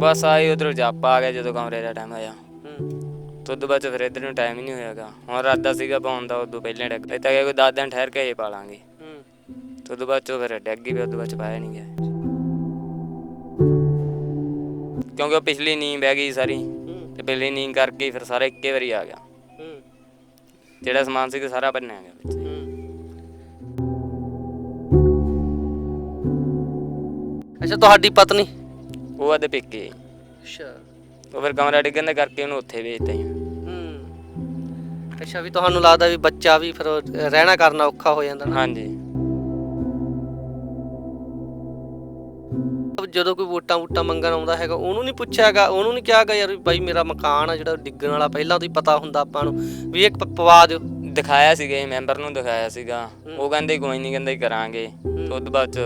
ਬਸ ਆਈ ਉਧਰ ਜਾਪਾ ਆ ਗਿਆ ਜਦੋਂ ਕਮਰੇ ਦਾ ਟਾਈਮ ਆਇਆ। ਹੂੰ। ਤੋਂ ਬਾਅਦ 'ਚ ਫਿਰ ਇੱਧਰ ਨੂੰ ਟਾਈਮ ਹੀ ਨਹੀਂ ਹੋਇਆਗਾ। ਹੁਣ ਰਾਦਾ ਸੀਗਾ ਪਾਉਣ ਦਾ ਉਦੋਂ ਪਹਿਲਾਂ ਡੱਗ ਇਹ ਤਾਂ ਕਿ ਕੋਈ 10 ਦਿਨ ਠਹਿਰ ਕੇ ਇਹ ਪਾ ਲਾਂਗੇ। ਹੂੰ। ਤੋਂ ਬਾਅਦ 'ਚੋਂ ਫਿਰ ਡੱਗ ਗਈ ਵੀ ਉਦੋਂ ਬਾਅਦ 'ਚ ਪਾਇਆ ਨਹੀਂ ਗਿਆ। ਕਿਉਂਕਿ ਉਹ ਪਿਛਲੀ ਨੀਂਦ ਬਹਿ ਗਈ ਸਾਰੀ। ਹੂੰ। ਤੇ ਪਿਛਲੀ ਨੀਂਦ ਕਰਕੇ ਹੀ ਫਿਰ ਸਾਰਾ ਇੱਕੇ ਵਾਰੀ ਆ ਗਿਆ। ਹੂੰ। ਜਿਹੜਾ ਸਮਾਨ ਸੀ ਸਾਰਾ ਭੰਨਿਆ ਗਿਆ ਵਿੱਚ। ਹੂੰ। ਅੱਛਾ ਤੁਹਾਡੀ ਪਤਨੀ? ਉਹ ਆਦੇ ਪਿੱਕੇ। ਅੱਛਾ। ਉਹ ਫਿਰ ਕਮਰਾ ਡਿੱਗਣ ਦੇ ਕਰਕੇ ਉਹਨੂੰ ਉੱਥੇ ਵੇਚਤਾ ਹੀ। ਹੂੰ। ਅੱਛਾ ਵੀ ਤੁਹਾਨੂੰ ਲੱਗਦਾ ਵੀ ਬੱਚਾ ਵੀ ਫਿਰ ਰਹਿਣਾ ਕਰਨਾ ਔਖਾ ਹੋ ਜਾਂਦਾ ਨਾ? ਹਾਂਜੀ। ਜਦੋਂ ਕੋਈ ਵੋਟਾਂ ਵੋਟਾਂ ਮੰਗਣ ਆਉਂਦਾ ਹੈਗਾ ਉਹਨੂੰ ਨਹੀਂ ਪੁੱਛਿਆਗਾ ਉਹਨੂੰ ਨਹੀਂ ਕਿਹਾਗਾ ਯਾਰ ਵੀ ਬਾਈ ਮੇਰਾ ਮਕਾਨ ਆ ਜਿਹੜਾ ਡਿੱਗਣ ਵਾਲਾ ਪਹਿਲਾਂ ਤੋਂ ਹੀ ਪਤਾ ਹੁੰਦਾ ਆਪਾਂ ਨੂੰ। ਵੀ ਇੱਕ ਪ- ਪਵਾ ਦਿਓ। ਦਿਖਾਇਆ ਸੀਗਾ ਜੀ ਮੈਂਬਰ ਨੂੰ ਦਿਖਾਇਆ ਸੀਗਾ। ਉਹ ਕਹਿੰਦੇ ਕੋਈ ਨਹੀਂ ਕਹਿੰਦੇ ਕਰਾਂਗੇ। ਤੇ ਉਸ ਤੋਂ ਬਾਅਦ ਚ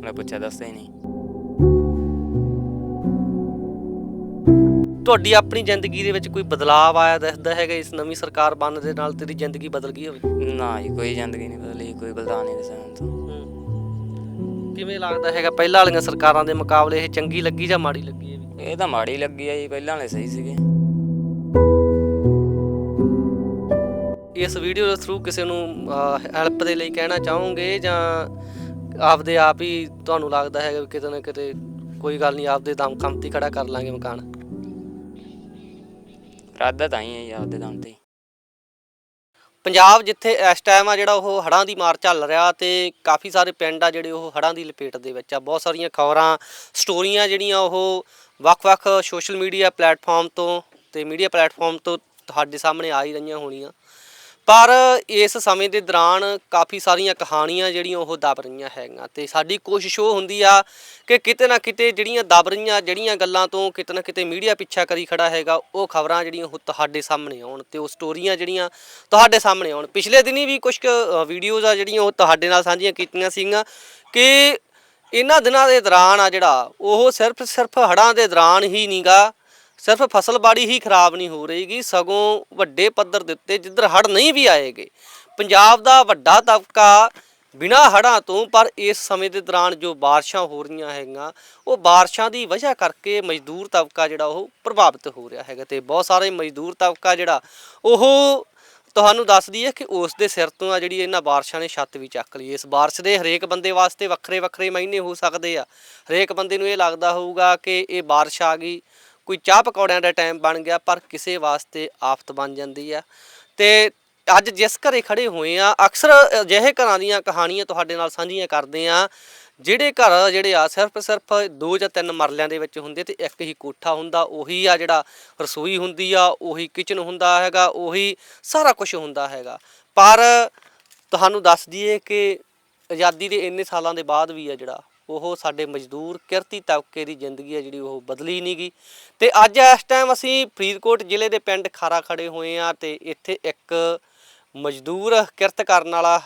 ਮੈਂ ਪੁੱਛਿਆ ਦੱਸਿਆ ਹੀ ਨਹੀਂ। ਤੁਹਾਡੀ ਆਪਣੀ ਜ਼ਿੰਦਗੀ ਦੇ ਵਿੱਚ ਕੋਈ ਬਦਲਾਅ ਆਇਆ ਦਿਖਦਾ ਹੈਗਾ ਇਸ ਨਵੀਂ ਸਰਕਾਰ ਬਣਨ ਦੇ ਨਾਲ? ਤੇਰੀ ਜ਼ਿੰਦਗੀ ਬਦਲ ਗਈ ਹੋਵੇ? ਨਾ ਜੀ ਕੋਈ ਜ਼ਿੰਦਗੀ ਨਹੀਂ ਬਦਲੀ ਕੋਈ ਬਦਲਾ ਨਹੀਂ ਦਿਸਿਆ ਮੈਨੂੰ ਤਾਂ। ਕਿਵੇਂ ਲੱਗਦਾ ਹੈਗਾ ਪਹਿਲਾਂ ਵਾਲੀਆਂ ਸਰਕਾਰਾਂ ਦੇ ਮੁਕਾਬਲੇ ਇਹ ਚੰਗੀ ਲੱਗੀ ਜਾਂ ਮਾੜੀ ਲੱਗੀ ਇਹ ਵੀ? ਇਹ ਤਾਂ ਮਾੜੀ ਲੱਗੀ ਆ ਜੀ ਪਹਿਲਾਂ ਵਾਲੇ ਸਹੀ ਸੀਗੇ। ਇਸ ਵੀਡੀਓ ਦੇ ਥਰੂ ਕਿਸੇ ਨੂੰ ਹੈਲਪ ਦੇ ਲਈ ਕਹਿਣਾ ਚਾਹੋਗੇ ਜਾਂ ਆਪਦੇ ਆਪ ਹੀ ਤੁਹਾਨੂੰ ਲੱਗਦਾ ਹੈਗਾ ਵੀ ਕਿਤੇ ਨਾ ਕਿਤੇ ਕੋਈ ਗੱਲ ਨਹੀਂ ਆਪਦੇ ਦਮ ਕੰਮ ਤੇ ਖੜਾ ਕਰ ਲਾਂਗੇ ਮਕਾਨ? ਰਾਦਾ ਤਾਂ ਹੀ ਹੈ ਜੀ ਆਪਦੇ ਦਮ ਤੇ। ਪੰਜਾਬ ਜਿੱਥੇ ਇਸ ਟਾਈਮ ਆ ਜਿਹੜਾ ਉਹ ਹੜ੍ਹਾਂ ਦੀ ਮਾਰ ਚੱਲ ਰਿਹਾ ਤੇ ਕਾਫੀ ਸਾਰੇ ਪਿੰਡ ਆ ਜਿਹੜੇ ਉਹ ਹੜ੍ਹਾਂ ਦੀ ਲਪੇਟ ਦੇ ਵਿੱਚ ਆ। ਬਹੁਤ ਸਾਰੀਆਂ ਖਬਰਾਂ, ਸਟੋਰੀਆਂ ਜਿਹੜੀਆਂ ਉਹ ਵੱਖ-ਵੱਖ ਸੋਸ਼ਲ ਮੀਡੀਆ ਪਲੇਟਫਾਰਮ ਤੋਂ ਤੇ ਮੀਡੀਆ ਪਲੇਟਫਾਰਮ ਤੋਂ ਤੁਹਾਡੇ ਸਾਹਮਣੇ ਆ ਹੀ ਰਹੀਆਂ ਹੋਣੀਆਂ। ਪਰ ਇਸ ਸਮੇਂ ਦੇ ਦੌਰਾਨ ਕਾਫੀ ਸਾਰੀਆਂ ਕਹਾਣੀਆਂ ਜਿਹੜੀਆਂ ਉਹ ਦਬ ਰਹੀਆਂ ਹੈਗੀਆਂ ਤੇ ਸਾਡੀ ਕੋਸ਼ਿਸ਼ ਉਹ ਹੁੰਦੀ ਆ ਕਿ ਕਿਤੇ ਨਾ ਕਿਤੇ ਜਿਹੜੀਆਂ ਦਬ ਰਹੀਆਂ, ਜਿਹੜੀਆਂ ਗੱਲਾਂ ਤੋਂ ਕਿਤੇ ਨਾ ਕਿਤੇ ਮੀਡੀਆ ਪਿੱਛਾ ਕਰੀ ਖੜਾ ਹੈਗਾ, ਉਹ ਖਬਰਾਂ ਜਿਹੜੀਆਂ ਉਹ ਤੁਹਾਡੇ ਸਾਹਮਣੇ ਆਉਣ ਤੇ ਉਹ ਸਟੋਰੀਆਂ ਜਿਹੜੀਆਂ ਤੁਹਾਡੇ ਸਾਹਮਣੇ ਆਉਣ। ਪਿਛਲੇ ਦਿਨੀ ਵੀ ਕੁਝ ਵੀਡੀਓਜ਼ ਆ ਜਿਹੜੀਆਂ ਉਹ ਤੁਹਾਡੇ ਨਾਲ ਸਾਂਝੀਆਂ ਕੀਤੀਆਂ ਸੀਗੀਆਂ ਕਿ ਇਹਨਾਂ ਦਿਨਾਂ ਦੇ ਦੌਰਾਨ ਆ ਜਿਹੜਾ, ਉਹ ਸਿਰਫ ਸਿਰਫ ਹੜ੍ਹਾਂ ਦੇ ਦੌਰਾਨ ਹੀ ਨਹੀਂਗਾ ਸਿਰਫ ਫਸਲਬਾੜੀ ਹੀ ਖਰਾਬ ਨਹੀਂ ਹੋ ਰਹੀਗੀ, ਸਗੋਂ ਵੱਡੇ ਪੱਧਰ ਦੇ ਉੱਤੇ ਜਿੱਧਰ ਹੜ੍ਹ ਨਹੀਂ ਵੀ ਆਏਗੇ, ਪੰਜਾਬ ਦਾ ਵੱਡਾ ਤਬਕਾ ਬਿਨਾਂ ਹੜ੍ਹਾਂ ਤੋਂ, ਪਰ ਇਸ ਸਮੇਂ ਦੇ ਦੌਰਾਨ ਜੋ ਬਾਰਿਸ਼ਾਂ ਹੋ ਰਹੀਆਂ ਹੈਗੀਆਂ, ਉਹ ਬਾਰਿਸ਼ਾਂ ਦੀ ਵਜ੍ਹਾ ਕਰਕੇ ਮਜ਼ਦੂਰ ਤਬਕਾ ਜਿਹੜਾ ਉਹ ਪ੍ਰਭਾਵਿਤ ਹੋ ਰਿਹਾ ਹੈਗਾ ਤੇ ਬਹੁਤ ਸਾਰੇ ਮਜ਼ਦੂਰ ਤਬਕਾ ਜਿਹੜਾ ਉਹ ਤੁਹਾਨੂੰ ਦੱਸਦੀ ਹੈ ਕਿ ਉਸ ਦੇ ਸਿਰ ਤੋਂ ਆ ਜਿਹੜੀ ਇਹਨਾਂ ਬਾਰਿਸ਼ਾਂ ਨੇ ਛੱਤ ਵੀ ਚੱਕ ਲਈ। ਇਸ ਬਾਰਿਸ਼ ਦੇ ਹਰੇਕ ਬੰਦੇ ਵਾਸਤੇ ਵੱਖਰੇ ਵੱਖਰੇ ਮਹੀਨੇ ਹੋ ਸਕਦੇ ਆ। ਹਰੇਕ ਬੰਦੇ ਨੂੰ ਇਹ ਲੱਗਦਾ ਹੋਊਗਾ ਕਿ ਇਹ ਬਾਰਿਸ਼ ਆ ਗਈ ਕੋਈ ਚਾਹ ਪਕੌੜਿਆਂ ਦਾ ਟਾਈਮ ਬਣ ਗਿਆ, ਪਰ ਕਿਸੇ ਵਾਸਤੇ ਆਫਤ ਬਣ ਜਾਂਦੀ ਆ। ਤੇ ਅੱਜ ਜਿਸ ਘਰੇ ਖੜੇ ਹੋਏ ਆ, ਅਕਸਰ ਅਜਿਹੇ ਘਰਾਂ ਦੀਆਂ ਕਹਾਣੀਆਂ ਤੁਹਾਡੇ ਨਾਲ ਸਾਂਝੀਆਂ ਕਰਦੇ ਆ, ਜਿਹੜੇ ਘਰ ਜਿਹੜੇ ਆ, ਸਿਰਫ ਸਿਰਫ ਦੋ ਜਾਂ ਤਿੰਨ ਮਰਲਿਆਂ ਦੇ ਵਿੱਚ ਹੁੰਦੇ ਤੇ ਇੱਕ ਹੀ ਕੋਠਾ ਹੁੰਦਾ, ਉਹੀ ਆ ਜਿਹੜਾ ਰਸੋਈ ਹੁੰਦੀ ਆ, ਉਹੀ ਕਿਚਨ ਹੁੰਦਾ ਹੈਗਾ, ਉਹੀ ਸਾਰਾ ਕੁਝ ਹੁੰਦਾ ਹੈਗਾ। ਪਰ ਤੁਹਾਨੂੰ ਦੱਸ ਦਈਏ ਕਿ ਆਜ਼ਾਦੀ ਦੇ ਇੰਨੇ ਸਾਲਾਂ ਦੇ ਬਾਅਦ ਵੀ ਆ ਜਿਹੜਾ ਉਹ ਸਾਡੇ ਮਜ਼ਦੂਰ ਕਿਰਤੀ ਤਬਕੇ ਦੀ ਜ਼ਿੰਦਗੀ ਹੈ ਜਿਹੜੀ ਉਹ ਬਦਲੀ ਨਹੀਂ ਗਈ। ਤੇ ਅੱਜ ਇਸ ਟਾਈਮ ਅਸੀਂ ਫਰੀਦਕੋਟ ਜ਼ਿਲ੍ਹੇ ਦੇ ਪਿੰਡ ਖਾਰਾ ਖੜੇ ਹੋਏ ਆ ਤੇ ਇੱਥੇ ਇੱਕ ਮਜ਼ਦੂਰ ਕਿਰਤ ਕਰਨ ਵਾਲਾ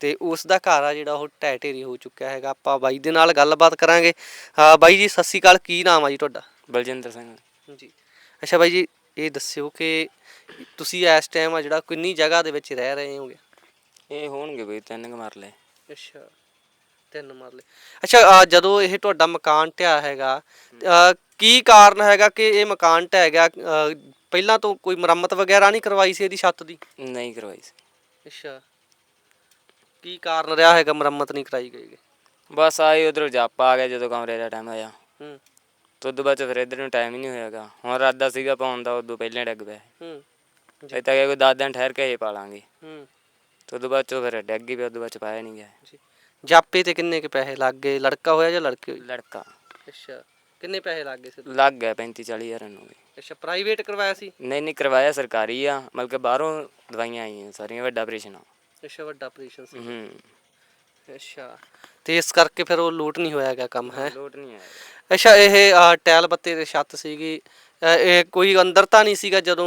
ਤੇ ਉਸ ਦਾ ਘਰ ਆ ਜਿਹੜਾ ਉਹ ਢਹਿ ਢੇਰੀ ਹੋ ਚੁੱਕਿਆ ਹੈਗਾ। ਆਪਾਂ ਬਾਈ ਦੇ ਨਾਲ ਗੱਲਬਾਤ ਕਰਾਂਗੇ। ਹਾਂ ਬਾਈ ਜੀ ਸਤਿ ਸ਼੍ਰੀ ਅਕਾਲ। ਕੀ ਨਾਮ ਆ ਜੀ ਤੁਹਾਡਾ? ਬਲਜਿੰਦਰ ਸਿੰਘ। ਜੀ। ਅੱਛਾ ਬਾਈ ਜੀ ਇਹ ਦੱਸਿਓ ਕਿ ਤੁਸੀਂ ਇਸ ਟਾਈਮ ਆ ਜਿਹੜਾ ਕਿੰਨੀ ਜਗ੍ਹਾ ਦੇ ਵਿੱਚ ਰਹਿ ਰਹੇ ਹੋਗੇ? ਇਹ ਹੋਣਗੇ ਬਈ ਤਿੰਨ ਕੁ ਮਰਲੇ। ਅੱਛਾ। ਤਿੰਨ ਮਰਲੇ। ਅੱਛਾ ਅਹ ਜਦੋਂ ਇਹ ਤੁਹਾਡਾ ਮਕਾਨ ਢਿਆ ਹੈਗਾ ਅਹ ਕੀ ਕਾਰਨ ਹੈਗਾ ਕਿ ਇਹ ਮਕਾਨ ਢਹਿ ਗਿਆ? ਅਹ ਪਹਿਲਾਂ ਤੋਂ ਕੋਈ ਮੁਰੰਮਤ ਵਗੈਰਾ ਨਹੀਂ ਕਰਵਾਈ ਸੀ ਇਹਦੀ ਛੱਤ ਦੀ? ਨਹੀਂ ਕਰਵਾਈ ਸੀ। ਅੱਛਾ। ਕੀ ਕਾਰਨ ਰਿਹਾ ਹੈਗਾ ਮੁਰੰਮਤ ਨਹੀਂ ਕਰਾਈ ਗਈ ਬਸ ਆਈ ਉਧਰ ਜਾਪਾ ਆ ਗਿਆ ਜਦੋਂ ਕਮਰੇ ਦਾ ਟਾਈਮ ਆਇਆ। ਹੂੰ। ਤੋਂ ਉਦੋਂ ਬਾਅਦ 'ਚ ਫਿਰ ਇੱਧਰ ਨੂੰ ਟਾਈਮ ਹੀ ਨਹੀਂ ਹੋਇਆਗਾ ਹੁਣ ਰਾਦਾ ਸੀਗਾ ਪਾਉਣ ਦਾ ਉਦੋਂ ਪਹਿਲਾਂ ਡੱਗ ਪਿਆ। ਹੂੰ। ਇਹ ਤਾਂ ਕਿ ਕੋਈ 10 ਦਿਨ ਠਹਿਰ ਕੇ ਇਹ ਪਾ ਲਾਂਗੇ ਹੂੰ। ਤੋਂ ਉਦੋਂ ਬਾਅਦ 'ਚੋਂ ਫਿਰ ਡੱਗ ਗਈ ਵੀ ਉਦੋਂ ਬਾਅਦ 'ਚ ਪਾਇਆ ਨਹੀਂ ਗਿਆ। ਜੀ। ਜਾਪੇ ਤੇ ਕਿੰਨੇ ਕੇ ਪੈਸੇ ਲੱਗ ਗਏ? ਲੜਕਾ ਹੋਇਆ ਜਾਂ ਲੜਕੀ ਹੋਈ? ਲੜਕਾ। ਅੱਛਾ ਕਿੰਨੇ ਪੈਸੇ ਲੱਗ ਗਏ ਸੀ ਲੱਗ ਗਿਆ 35 40 ਹਜ਼ਾਰ ਨੂੰ ਵੀ। ਅੱਛਾ ਪ੍ਰਾਈਵੇਟ ਕਰਵਾਇਆ ਸੀ? ਨਹੀਂ ਨਹੀਂ ਕਰਵਾਇਆ ਸਰਕਾਰੀ ਆ। ਮਤਲਬ ਕਿ ਬਾਹਰੋਂ ਦਵਾਈਆਂ ਆਈਆਂ ਸਾਰੀਆਂ ਵੱਡਾ ਆਪਰੇਸ਼ਨ ਆ। ਅੱਛਾ ਵੱਡਾ ਆਪਰੇਸ਼ਨ ਸੀ। ਹੂੰ। ਅੱਛਾ ਤੇ ਇਸ ਕਰਕੇ ਫਿਰ ਉਹ ਲੂਟ ਨਹੀਂ ਹੋਇਆ ਹੈਗਾ ਕੰਮ ਹੈ? ਲੋਟ ਨਹੀਂ ਆਇਆ ਅੱਛਾ ਇਹ ਅਹ, ਟੈਲ ਬੱਤੇ ਦੇ ਛੱਤ ਸੀਗੀ। ਇਹ ਕੋਈ ਅੰਦਰ ਤਾਂ ਨਹੀਂ ਸੀਗਾ ਜਦੋਂ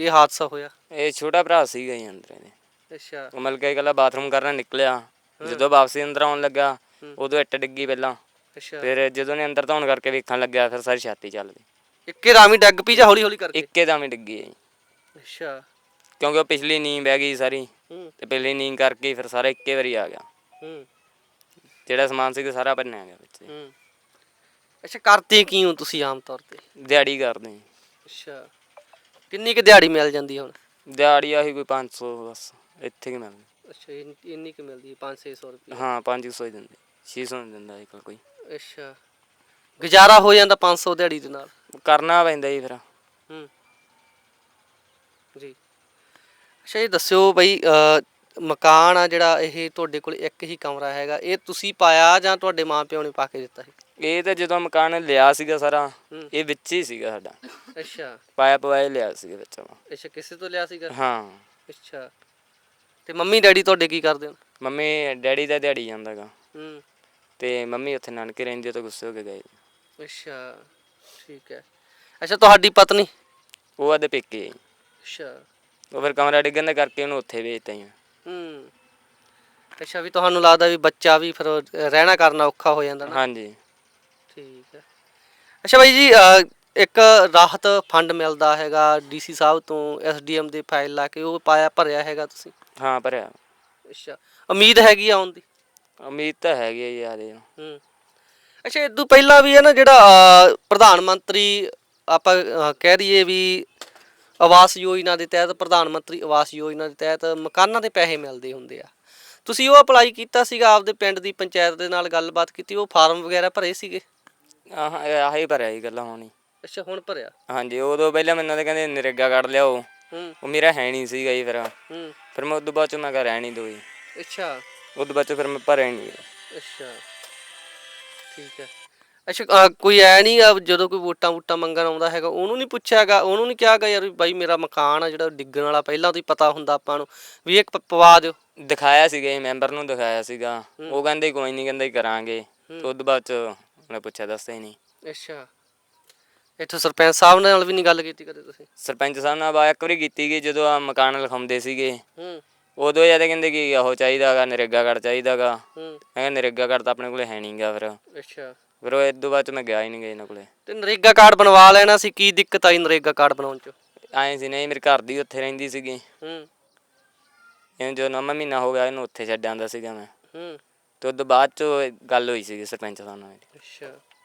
ਇਹ ਹਾਦਸਾ ਹੋਇਆ? ਇਹ ਛੋਟਾ ਭਰਾ ਸੀਗਾ ਹੀ ਅੰਦਰ ਇਹਦੇ। ਅੱਛਾ। ਉਹ ਮਤਲਬ ਕਿ ਇਕੱਲਾ ਬਾਥਰੂਮ ਕਰਨ ਨਿਕਲਿਆ। ਜਦੋਂ ਵਾਪਸੀ ਅੰਦਰ ਆਉਣ ਲੱਗਾ ਉਦੋਂ ਇੱਟ ਡਿੱਗੀ ਪਹਿਲਾਂ। ਅੱਛਾ। ਫਿਰ ਜਦੋਂ ਨੇ ਅੰਦਰ ਧੌਣ ਕਰਕੇ ਵੇਖਣ ਲੱਗਿਆ ਫਿਰ ਸਾਰੀ ਛਾਤੀ ਚੱਲ ਗਈ ਇੱਕੇ ਰਾਮੀ ਡੱਗ ਪਈ ਜਾਂ ਹੌਲੀ ਹੌਲੀ ਕਰਕੇ? ਇੱਕੇ ਦਮ ਹੀ ਡਿੱਗੀ ਹੈ ਜੀ। ਅੱਛਾ। ਕਿਉਂਕਿ ਉਹ ਪਿਛਲੀ ਨੀਂਦ ਬਹਿ ਗਈ ਸਾਰੀ ਹੂੰ। ਤੇ ਪਿਛਲੀ ਨੀਂਦ ਕਰਕੇ ਫਿਰ ਸਾਰਾ ਇੱਕੇ ਵਾਰੀ ਆ ਗਿਆ। ਹੂੰ। ਜਿਹੜਾ ਸਮਾਨ ਸੀ ਸਾਰਾ ਭੰਨਿਆ ਗਿਆ ਵਿੱਚ। ਹੂੰ। ਅੱਛਾ ਕਰਦੇ ਕੀ ਹੋ ਤੁਸੀਂ ਆਮ ਤੌਰ ਤੇ? ਦਿਹਾੜੀ ਕਰਦੇ ਹਾਂ। ਅੱਛਾ। ਕਿੰਨੀ ਕੁ ਦਿਹਾੜੀ ਮਿਲ ਜਾਂਦੀ ਹੈ ਹੁਣ? ਦਿਹਾੜੀ ਆਹੀ ਕੋਈ 500 ਬਸ ਇੱਥੇ ਕਿ ਮਿਲਦੀ। ਅੱਛਾ ਇੰਨ- ਇੰਨੀ ਕੁ ਮਿਲਦੀ ਹੈ 5-600 ਰੁਪਏ ਹਾਂ 500 ਹੀ ਦਿੰਦੇ 600 ਨਹੀਂ ਦਿੰਦਾ ਅੱਜ ਕੱਲ੍ਹ ਕੋਈ। ਅੱਛਾ। ਗੁਜ਼ਾਰਾ ਹੋ ਜਾਂਦਾ 500 ਦਿਹਾੜੀ ਦੇ ਨਾਲ। ਕਰਨਾ ਪੈਂਦਾ ਜੀ ਫਿਰ। ਹੂੰ। ਜੀ। ਅੱਛਾ ਇਹ ਦੱਸਿਓ ਬਈ ਅ, ਮਕਾਨ ਆ ਜਿਹੜਾ ਇਹ ਤੁਹਾਡੇ ਕੋਲ ਇੱਕ ਹੀ ਕਮਰਾ ਹੈਗਾ ਇਹ ਤੁਸੀਂ ਪਾਇਆ ਜਾਂ ਤੁਹਾਡੇ ਮਾਪਿਓ ਨੇ ਪਾ ਕੇ ਦਿੱਤਾ ਸੀ? ਇਹ ਤਾਂ ਜਦੋਂ ਮਕਾਨ ਲਿਆ ਸੀਗਾ ਸਾਰਾ ਹੂੰ। ਇਹ ਵਿੱਚ ਹੀ ਸੀਗਾ ਸਾਡਾ। ਅੱਛਾ। ਪਾਇਆ ਪਵਾਇਆ ਲਿਆ ਸੀਗਾ ਵਿੱਚ ਆਪਾਂ। ਅੱਛਾ ਕਿਸੇ ਤੋਂ ਲਿਆ ਸੀਗਾ? ਹਾਂ। ਅੱਛਾ। ਤੇ ਮੰਮੀ ਡੈਡੀ ਤੁਹਾਡੇ ਕੀ ਕਰਦੇ ਹੋ ਮੰਮੀ ਡੈਡੀ ਦਾ ਦਿਹਾੜੀ ਜਾਂਦਾਗਾ। ਹੂੰ। ਤੇ ਮੰਮੀ ਉੱਥੇ ਨਾਨਕੇ ਰਹਿੰਦੀ ਆ ਤਾਂ ਗੁੱਸੇ ਹੋ ਕੇ ਗਏ। ਅੱਛਾ ਠੀਕ ਹੈ। ਅੱਛਾ ਤੁਹਾਡੀ ਪਤਨੀ? ਉਹ ਆਦੇ ਪੇਕੇ ਆ ਜੀ। ਅੱਛਾ। ਉਹ ਫਿਰ ਕਮਰਾ ਡਿੱਗਣ ਦੇ ਕਰਕੇ ਉਹਨੂੰ ਉੱਥੇ ਵੇਚਤਾ ਜੀ। ਹੂੰ। ਅੱਛਾ ਵੀ ਤੁਹਾਨੂੰ ਲੱਗਦਾ ਵੀ ਬੱਚਾ ਵੀ ਫਿਰ ਰਹਿਣਾ ਕਰਨਾ ਔਖਾ ਹੋ ਜਾਂਦਾ ਨਾ? ਹਾਂਜੀ। ਠੀਕ ਹੈ। ਅੱਛਾ ਬਾਈ ਜੀ ਅਹ, ਇੱਕ ਰਾਹਤ ਫੰਡ ਮਿਲਦਾ ਹੈਗਾ ਡੀਸੀ ਸਾਹਿਬ ਤੋਂ ਐਸਡੀਐਮ ਦੇ ਫਾਈਲ ਲਾ ਕੇ ਉਹ ਪਾਇਆ ਭਰਿਆ ਹੈਗਾ ਤੁਸੀਂ? ਹਾਂ ਭਰਿਆ। ਅੱਛਾ। ਉਮੀਦ ਹੈਗੀ ਆਉਣ ਦੀ? ਉਮੀਦ ਤਾਂ ਹੈਗੀ ਆ ਜੀ ਆਦੇ ਹੂੰ। ਅੱਛਾ ਇਦੋਂ ਪਹਿਲਾਂ ਵੀ ਹੈ ਨਾ ਜਿਹੜਾ ਅਹ, ਪ੍ਰਧਾਨ ਮੰਤਰੀ ਆਪਾਂ ਅਹ, ਕਹਿ ਦਈਏ ਵੀ ਆਵਾਸ ਯੋਜਨਾ ਦੇ ਤਹਿਤ ਪ੍ਰਧਾਨ ਮੰਤਰੀ ਆਵਾਸ ਯੋਜਨਾ ਦੇ ਤਹਿਤ ਮਕਾਨਾਂ ਦੇ ਪੈਸੇ ਮਿਲਦੇ ਹੁੰਦੇ ਆ। ਤੁਸੀਂ ਉਹ ਅਪਲਾਈ ਕੀਤਾ ਸੀਗਾ ਆਪਦੇ ਪਿੰਡ ਦੀ ਪੰਚਾਇਤ ਦੇ ਨਾਲ ਗੱਲਬਾਤ ਕੀਤੀ ਉਹ ਫਾਰਮ ਵਗੈਰਾ ਭਰੇ ਸੀਗੇ? ਆਹ ਆਹੀ ਭਰਿਆ ਜੀ ਗੱਲਾਂ ਹੋਣੀ। ਅੱਛਾ ਹੁਣ ਭਰਿਆ? ਹਾਂਜੀ ਉਦੋਂ ਪਹਿਲਾਂ ਮੈਨੂੰ ਤਾਂ ਕਹਿੰਦੇ ਨਰੇਗਾ ਕੱਢ ਲਿਆਓ। ਹੂੰ। ਉਹ ਮੇਰਾ ਹੈ ਨਹੀਂ ਸੀਗਾ ਜੀ ਫਿਰ। ਹੂੰ। ਫਿਰ ਮੈਂ ਉਦੋਂ ਬਾਅਦ ਚ ਮੈਂ ਕਿਹਾ ਰਹਿਣ ਦੋ ਜੀ। ਅੱਛਾ। ਉਦੋਂ ਬਾਅਦ ਚ ਫਿਰ ਮੈਂ ਭਰਿਆ ਨਹੀਂ ਅੱਛਾ। ਠੀਕ ਹੈ। ਅੱਛਾ ਅਹ ਕੋਈ ਐ ਨਹੀਂ ਆ ਜਦੋਂ ਕੋਈ ਵੋਟਾਂ ਵੋਟਾਂ ਮੰਗਣ ਆਉਂਦਾ ਹੈਗਾ ਉਹਨੂੰ ਨਹੀਂ ਪੁੱਛਿਆਗਾ ਉਹਨੂੰ ਨਹੀਂ ਕਿਹਾਗਾ ਯਾਰ ਵੀ ਬਾਈ ਮੇਰਾ ਮਕਾਨ ਆ ਜਿਹੜਾ ਡਿੱਗਣ ਵਾਲਾ ਪਹਿਲਾਂ ਤੋਂ ਹੀ ਪਤਾ ਹੁੰਦਾ ਆਪਾਂ ਨੂੰ। ਵੀ ਇੱਕ ਪ- ਪਵਾ ਦਿਓ। ਦਿਖਾਇਆ ਸੀਗਾ ਜੀ ਮੈਂਬਰ ਨੂੰ ਦਿਖਾਇਆ ਸੀਗਾ। ਉਹ ਕਹਿੰਦੇ ਕੋਈ ਨਹੀਂ ਕਹਿੰਦੇ ਕਰਾਂਗੇ। ਤੇ ਉਦੋਂ ਬਾਅਦ ਚ ਉਹਨੇ ਪੁੱਛਿਆ ਦੱਸਿਆ ਹੀ ਨਹੀਂ। ਅੱਛਾ। ਇੱਥੋਂ ਸਰਪੰਚ ਸਾਹਿਬ ਨਾਲ ਵੀ ਨਹੀਂ ਗੱਲ ਕੀਤੀ ਕਦੇ ਤੁਸੀਂ? ਸਰਪੰਚ ਸਾਹਿਬ ਨਾਲ ਬਾ ਇੱਕ ਵਾਰੀ ਕੀਤੀ ਗਈ ਜਦੋਂ ਆ ਮਕਾਨ ਲਿਖਾਉਂਦੇ ਸੀਗੇ। ਹੂੰ। ਉਦੋਂ ਜਦ ਕਹਿੰਦੇ ਕਿ ਉਹ ਚਾਹੀਦਾਗਾ ਨਰੇਗਾ ਕਾਰਡ ਚਾਹੀਦਾਗਾ। ਹੂੰ। ਮੈਂ ਕਿਹਾ ਨਰੇਗਾ ਕਾਰਡ ਤਾਂ ਆਪਣੇ ਕੋਲੇ ਹੈ ਨਹੀਂਗਾ ਫਿਰ। ਅੱਛਾ। ਫਿਰ ਉਹ ਇਦੋਂ ਬਾਅਦ ਚ ਮੈਂ ਗਿਆ ਹੀ ਨਹੀਂ ਗਈ ਇਹਨਾਂ ਕੋਲੇ। ਤੇ ਨਰੇਗਾ ਕਾਰਡ ਬਣਵਾ ਲੈਣਾ ਸੀ ਕੀ ਦਿੱਕਤ ਆਈ ਨਰੇਗਾ ਕਾਰਡ ਬਣਾਉਣ ਚ? ਆਏ ਸੀ ਨਹੀਂ ਮੇਰੇ ਘਰ ਦੀ ਉੱਥੇ ਰਹਿੰਦੀ ਸੀਗੀ। ਹੂੰ। ਇਹਨੂੰ ਜੋ ਨਵਾਂ ਮਹੀਨਾ ਹੋ ਗਿਆ ਇਹਨੂੰ ਉੱਥੇ ਛੱਡ ਆਂਦਾ ਸੀਗਾ ਮੈਂ। ਹੂੰ। ਤੇ ਉਦੋਂ ਬਾਅਦ ਚ ਗੱਲ ਹੋਈ ਸੀਗੀ ਸਰਪੰਚ ਸਾਹਿਬ ਨਾਲ। ਮੇਰੀ। ਅੱਛਾ।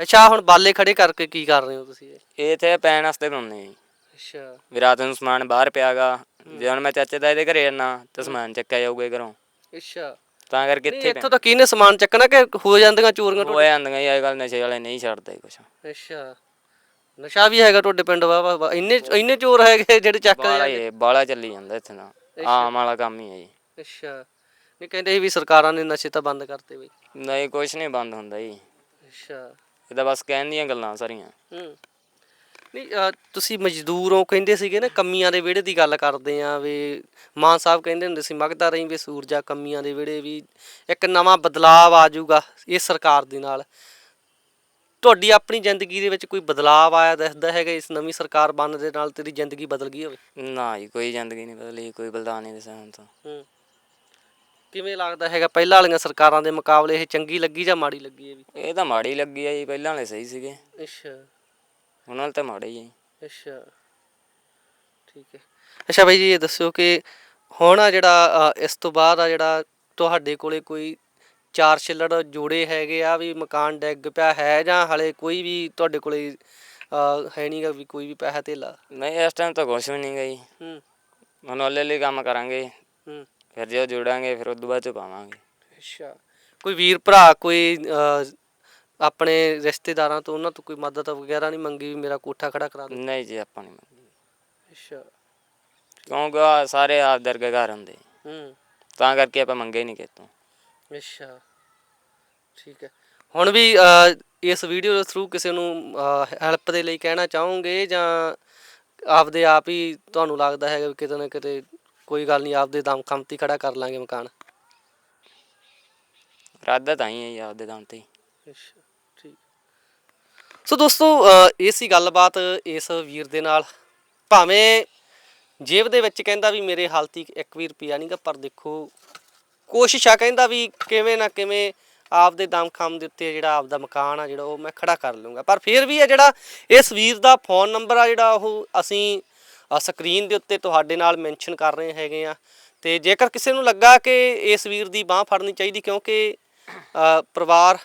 ਅੱਛਾ ਹੁਣ ਬਾਲੇ ਖੜੇ ਕਰਕੇ ਕੀ ਕਰ ਰਹੇ ਹੋ ਤੁਸੀਂ? ਇਹ? ਇਹ ਇੱਥੇ ਪੈਣ ਵਾਸਤੇ ਬਣਾਉਂਦੇ ਜੀ। ਅੱਛਾ। ਵੀ ਰਾਤ ਨੂੰ ਸਮਾਨ ਬਾਹਰ ਪਿਆਗਾ। ਜੇ ਹੁਣ ਮੈਂ ਚਾਚੇ ਦਾ ਇਹਦੇ ਘਰੇ ਜਾਣਾ ਤਾਂ ਸਮਾਨ ਚੱਕਿਆ ਜਾਊਗਾ ਘਰੋਂ। ਅੱਛਾ। ਤਾਂ ਕਰਕੇ ਨਹੀਂ ਇੱਥੇ ਇੱਥੋਂ ਤਾਂ ਕਿਹਨੇ ਸਮਾਨ ਚੱਕਣਾ ਕਿ ਹੋ ਜਾਂਦੀਆਂ ਚੋਰੀਆਂ ਹੋ ਜਾਂਦੀਆਂ ਜੀ ਅੱਜ ਨਸ਼ੇ ਵਾਲੇ ਨਹੀਂ ਛੱਡਦੇ ਕੁਛ। ਅੱਛਾ। ਨਸ਼ਾ ਵੀ ਹੈਗਾ ਤੁਹਾਡੇ ਪਿੰਡ ਵਾ ਵਾ ਇੰਨੇ ਇੰਨੇ ਚੋਰ ਹੈਗੇ ਜਿਹੜੇ ਚੱਕ ਬਾਲਾ ਇਹ ਬਾਲਾ ਚੱਲੀ ਜਾਂਦਾ ਇੱਥੇ ਦਾ ਆਮ ਵਾਲਾ ਕੰਮ ਹੀ ਹੈ ਜੀ। ਅੱਛਾ। ਨਹੀਂ ਕਹਿੰਦੇ ਸੀ ਵੀ ਸਰਕਾਰਾਂ ਨੇ ਨਸ਼ੇ ਤਾਂ ਬੰਦ ਕਰਤੇ ਬਈ। ਨਹੀਂ ਕੁਛ ਨਹੀਂ ਬੰਦ ਹੁੰਦਾ ਜੀ। ਅੱਛਾ। ਇਹ ਤਾਂ ਬਸ ਕਹਿਣ ਦੀਆਂ ਗੱਲਾਂ ਸਾਰੀਆਂ। ਹੂੰ। ਨਹੀਂ ਅਹ, ਤੁਸੀਂ ਮਜ਼ਦੂਰੋਂ ਕਹਿੰਦੇ ਸੀਗੇ ਨਾ ਕਮੀਆਂ ਦੇ ਵਿਹੜੇ ਦੀ ਗੱਲ ਕਰਦੇ ਆ ਵੀ ਮਾਨ ਸਾਹਿਬ ਕਹਿੰਦੇ ਹੁੰਦੇ ਸੀ ਮਗਦਾ ਰਹੀ ਵੀ ਸੂਰਜਾ ਕਮੀਆਂ ਦੇ ਵਿਹੜੇ ਵੀ ਇੱਕ ਨਵਾਂ ਬਦਲਾਵ ਆ ਜਾਊਗਾ ਇਸ ਸਰਕਾਰ ਦੇ ਨਾਲ। ਤੁਹਾਡੀ ਆਪਣੀ ਜ਼ਿੰਦਗੀ ਦੇ ਵਿੱਚ ਕੋਈ ਬਦਲਾਵ ਆਇਆ ਦਿਖਦਾ ਹੈਗਾ ਇਸ ਨਵੀਂ ਸਰਕਾਰ ਬਣਨ ਦੇ ਨਾਲ ਤੇਰੀ ਜ਼ਿੰਦਗੀ ਬਦਲ ਗਈ ਹੋਵੇ? ਨਾ ਜੀ ਕੋਈ ਜ਼ਿੰਦਗੀ ਨਹੀਂ ਬਦਲੀ ਕੋਈ ਬਲਦਾ ਨਹੀਂ ਦਿਸਿਆ ਹੁਣ ਤਾਂ। ਹੂੰ। ਕਿਵੇਂ ਲੱਗਦਾ ਹੈਗਾ? ਪਹਿਲਾਂ ਵਾਲੀਆਂ ਸਰਕਾਰਾਂ ਦੇ ਮੁਕਾਬਲੇ ਇਹ ਚੰਗੀ ਲੱਗੀ ਜਾਂ ਮਾੜੀ ਲੱਗੀ ਇਹ ਵੀ? ਇਹ ਤਾਂ ਮਾੜੀ ਲੱਗੀ ਆ ਜੀ ਪਹਿਲਾਂ ਵਾਲੇ ਸਹੀ ਸੀਗੇ। ਅੱਛਾ। ਹੁਣ ਵਾਲੇ ਤਾਂ ਮਾੜੇ ਹੀ ਆ ਜੀ। ਅੱਛਾ। ਠੀਕ ਹੈ। ਅੱਛਾ ਬਾਈ ਜੀ ਇਹ ਦੱਸਿਓ ਕਿ ਹੁਣ ਆ ਜਿਹੜਾ ਅ, ਇਸ ਤੋਂ ਬਾਅਦ ਆ ਜਿਹੜਾ ਤੁਹਾਡੇ ਕੋਲੇ ਕੋਈ ਚਾਰ ਛਿੱਲੜ ਜੋੜੇ ਹੈਗੇ ਆ ਵੀ ਮਕਾਨ ਡਿੱਗ ਪਿਆ ਹੈ ਜਾਂ ਹਲੇ ਕੋਈ ਵੀ ਤੁਹਾਡੇ ਕੋਲੇ ਅ, ਹੈ ਨਹੀਂਗਾ ਵੀ ਕੋਈ ਵੀ ਪੈਸਾ ਧੇਲਾ? ਨਹੀਂ ਇਸ ਟਾਈਮ ਤਾਂ ਕੁਛ ਵੀ ਨਹੀਂ ਗਈ ਹੂੰ। ਹੁਣ ਹੌਲੀ ਹੌਲੀ ਕੰਮ ਕਰਾਂਗੇ। ਹੂੰ। ਫਿਰ ਜਦੋਂ ਜੁੜਾਂਗੇ ਫਿਰ ਉਦੋਂ ਬਾਅਦ ਚ ਪਾਵਾਂਗੇ। ਅੱਛਾ। ਕੋਈ ਵੀਰ ਭਰਾ ਕੋਈ ਆਪਣੇ ਰਿਸ਼ਤੇਦਾਰਾਂ ਤੋਂ ਉਹਨਾਂ ਤੋਂ ਕੋਈ ਮਦਦ ਵਗੈਰਾ ਨਹੀਂ ਮੰਗੀ ਵੀ ਮੇਰਾ ਕੋਠਾ ਖੜਾ ਕਰਾ ਦੇ ਨਹੀਂ ਜੀ ਆਪਾਂ ਨਹੀਂ ਮੰਗਦੇ ਅੱਛਾ। ਕਿਉਂਕਿ ਆਹ ਸਾਰੇ ਆਪ ਦਰਗਾਹ ਘਰ ਹੁੰਦੇ। ਹੂੰ। ਤਾਂ ਕਰਕੇ ਆਪਾਂ ਮੰਗੇ ਨਹੀਂ ਕਿਤੋਂ ਅੱਛਾ। ਠੀਕ ਹੈ। ਹੁਣ ਵੀ ਅਹ, ਇਸ ਵੀਡੀਓ ਦੇ ਥਰੂ ਕਿਸੇ ਨੂੰ ਹੈਲਪ ਦੇ ਲਈ ਕਹਿਣਾ ਚਾਹੋਗੇ ਜਾਂ ਆਪਦੇ ਆਪ ਹੀ ਤੁਹਾਨੂੰ ਲੱਗਦਾ ਹੈਗਾ ਵੀ ਕਿਤੇ ਨਾ ਕਿਤੇ ਕੋਈ ਗੱਲ ਨਹੀਂ ਆਪਦੇ ਦਮ ਖੰਮਤੀ ਖੜਾ ਕਰ ਲਾਂਗੇ ਮਕਾਨ। ਇਰਾਦਾ ਤਾਂ ਹੀ ਹੈ ਜੀ ਆਪਦੇ ਦਮ ਤੇ ਹੀ। ਅੱਛਾ ਠੀਕ। ਸੋ ਦੋਸਤੋ ਇਹ ਸੀ ਗੱਲਬਾਤ ਇਸ ਵੀਰ ਦੇ ਨਾਲ। ਭਾਵੇਂ ਜੇਬ ਦੇ ਵਿੱਚ ਕਹਿੰਦਾ ਵੀ ਮੇਰੇ ਹਾਲਤੀ ਇੱਕ ਵੀ ਰੁਪਿਆ ਨਹੀਂਗਾ ਪਰ ਦੇਖੋ ਕੋਸ਼ਿਸ਼ ਆ ਕਹਿੰਦਾ ਵੀ ਕਿਵੇਂ ਨਾ ਕਿਵੇਂ ਆਪਦੇ ਦਮ ਖਮ ਦੇ ਉੱਤੇ ਜਿਹੜਾ ਆਪਦਾ ਮਕਾਨ ਆ ਜਿਹੜਾ ਉਹ ਮੈਂ ਖੜਾ ਕਰ ਲੂੰਗਾ ਪਰ ਫਿਰ ਵੀ ਆ ਜਿਹੜਾ ਇਸ ਵੀਰ ਦਾ ਫੋਨ ਨੰਬਰ ਆ ਜਿਹੜਾ ਉਹ ਅਸੀਂ ਸਕਰੀਨ ਦੇ ਉੱਤੇ ਤੁਹਾਡੇ ਨਾਲ ਮੈਂਸ਼ਨ ਕਰ ਰਹੇ ਹੈਗੇ ਆ। ਤੇ ਜੇਕਰ ਕਿਸੇ ਨੂੰ ਲੱਗਾ ਕਿ ਇਸ ਵੀਰ ਦੀ ਬਾਹ ਫੜਨੀ ਚਾਹੀਦੀ, ਕਿਉਂਕਿ ਪਰਿਵਾਰ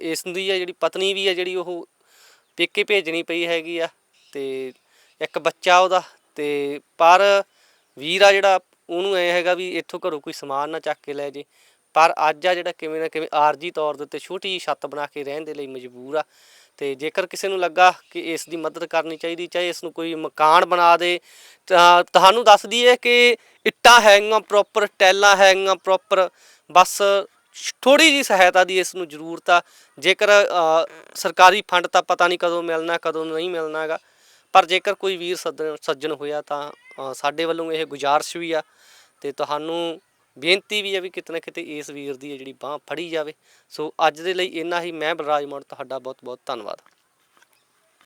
ਇਸ ਦੀ ਹੈ ਜਿਹੜੀ ਪਤਨੀ ਵੀ ਹੈ ਜਿਹੜੀ ਉਹ ਪੇਕੇ ਭੇਜਣੀ ਪਈ ਹੈਗੀ ਆ, ਤੇ ਇੱਕ ਬੱਚਾ ਉਹਦਾ, ਤੇ ਪਰ ਵੀਰ ਆ ਜਿਹੜਾ, ਉਹਨੂੰ ਐ ਹੈਗਾ ਵੀ ਇੱਥੋਂ ਘਰੋਂ ਕੋਈ ਸਮਾਨ ਨਾ ਚੱਕ ਕੇ ਲੈ ਜੇ। ਪਰ ਅੱਜ ਆ ਜਿਹੜਾ ਕਿਵੇਂ ਨਾ ਕਿਵੇਂ ਆਰਜੀ ਤੌਰ ਦੇ ਉੱਤੇ ਛੋਟੀ ਜਿਹੀ ਛੱਤ ਬਣਾ ਕੇ ਰਹਿਣ ਦੇ ਲਈ ਮਜਬੂਰ ਆ। ਤੇ ਜੇਕਰ ਕਿਸੇ ਨੂੰ ਲੱਗਾ ਕਿ ਇਸ ਦੀ ਮਦਦ ਕਰਨੀ ਚਾਹੀਦੀ, ਚਾਹੇ ਇਸ ਨੂੰ ਕੋਈ ਮਕਾਨ ਬਣਾ ਦੇ, ਤਾਂ ਤੁਹਾਨੂੰ ਦੱਸ ਦਈਏ ਕਿ ਇੱਟਾਂ ਹੈਗੀਆਂ ਪ੍ਰੋਪਰ ਟੈਲਾਂ ਹੈਗੀਆਂ ਪ੍ਰੋਪਰ ਬਸ ਥੋੜੀ ਜੀ ਸਹਾਇਤਾ ਦੀ ਇਸ ਨੂੰ ਜ਼ਰੂਰਤ ਆ। ਜੇਕਰ ਸਰਕਾਰੀ ਫੰਡ ਤਾਂ ਪਤਾ ਨਹੀਂ ਕਦੋਂ ਮਿਲਣਾ, ਕਦੋਂ ਨਹੀਂ ਮਿਲਣਾ ਹੈਗਾ। ਪਰ ਜੇਕਰ ਕੋਈ ਵੀਰ ਸੱਜਣ ਸੱਜਣ ਹੋਇਆ ਤਾਂ ਸਾਡੇ ਵੱਲੋਂ ਇਹ ਗੁਜ਼ਾਰਿਸ਼ ਵੀ ਆ ਤੇ ਤੁਹਾਨੂੰ ਬੇਨਤੀ ਵੀ ਹੈ ਵੀ ਕਿਤੇ ਨਾ ਕਿਤੇ ਇਸ ਵੀਰ ਦੀ ਹੈ ਜਿਹੜੀ ਬਾਹ ਫੜੀ ਜਾਵੇ। ਸੋ ਅੱਜ ਦੇ ਲਈ ਇੰਨਾ ਹੀ। ਮੈਂ ਬਲਰਾਜ ਮੋੜ, ਤੁਹਾਡਾ ਬਹੁਤ ਬਹੁਤ ਧੰਨਵਾਦ।